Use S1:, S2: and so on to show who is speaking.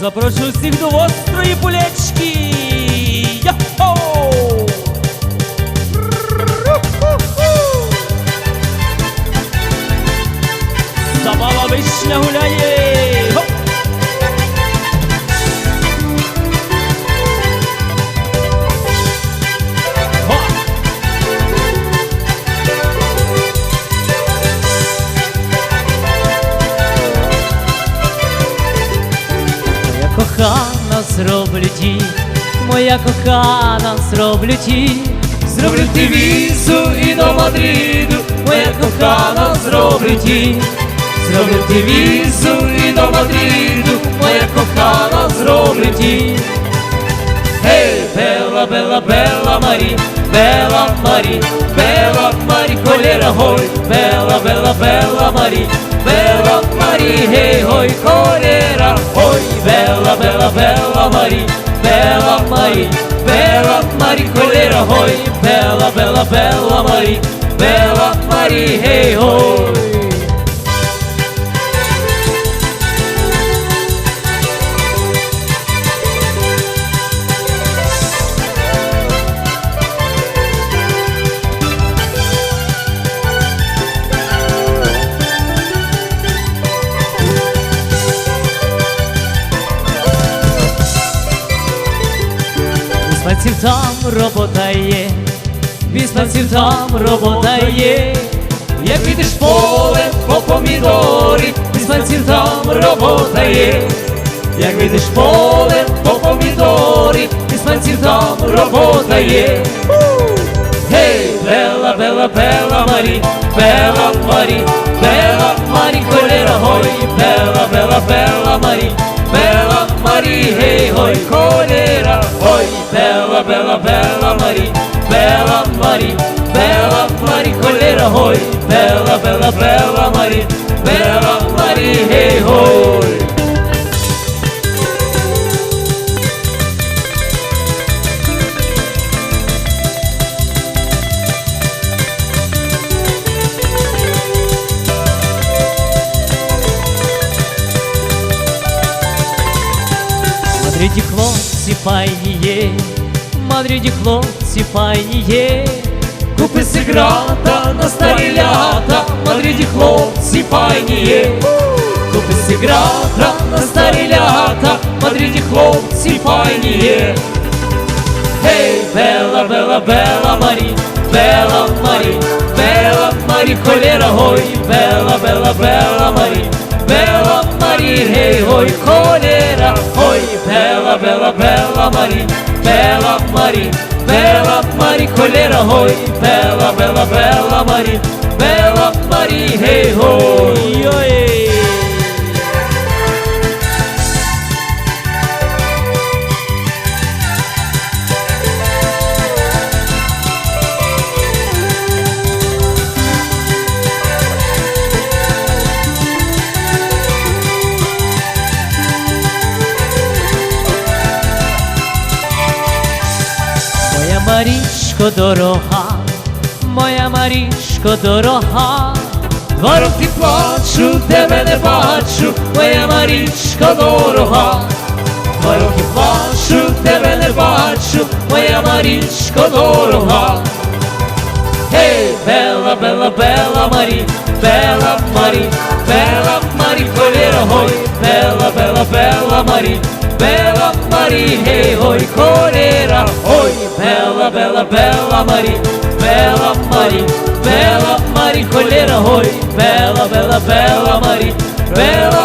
S1: Запрошу всіх до острої. Йо-хо! Забава вишня гуляє. Зроблю ті, моя кохана зроблю ті, зроблю ти візу і до Мадриду, моя кохана зроблю ті, зроблю ти візу і до Мадриду, моя кохана зроблю ті. Гей, бела, бела, бела Марі, бела Марі, бела Марі, колера гой, бела, бела, бела Марі, бела Марі, гей, гой, колера, бела, бела, бела Марі, бела Марі, бела Марі, колера гой, бела, бела, бела Марі, бела Марі, гей, гой. Віспанців там робота є, віспанців там робота є, як підеш полем по помідорі, віспанців там робота є, як підеш полем по помідорі, віспанців там робота є. Гей, бела, бела, бела Марі, бела Марі, бела Марі, бела, бела, бела бела бела Марі, бела Марі, бела Марі, колера гой, бела, бела, бела Марі, бела Марі, гей, гой. В Мадриді хлопці файні є, в Мадриді хлопці файні є. Купи сиграта на старі лята, Мадриді хлопці файні є. Купи сиграта на старі лята, Мадриді хлопці файні є. Гей, бела, бела, бела Марі, бела Марі, бела Марі, колера гой, бела, бела, бела Марі, бела Марі, гей, гой, колера, гой, бела, бела, бела Марі, бела Марі, бела Марі, колера гой, бела, бела, бела Марі, бела Марі, гей, Марічко дорога, моя Марічко дорога, два роки плачу, тебе не бачу, моя Марічко дорога, два роки плачу, тебе не бачу, моя Марічко дорога. Гей, бела, бела, бела Марі, бела Марі, бела Марі, колера гой, бела, бела, бела Марі, гой, колера, ой, бела, бела, бела Марі, бела Марі, бела Марі, колера гой, бела, бела, бела Марі, бела Марі, гей,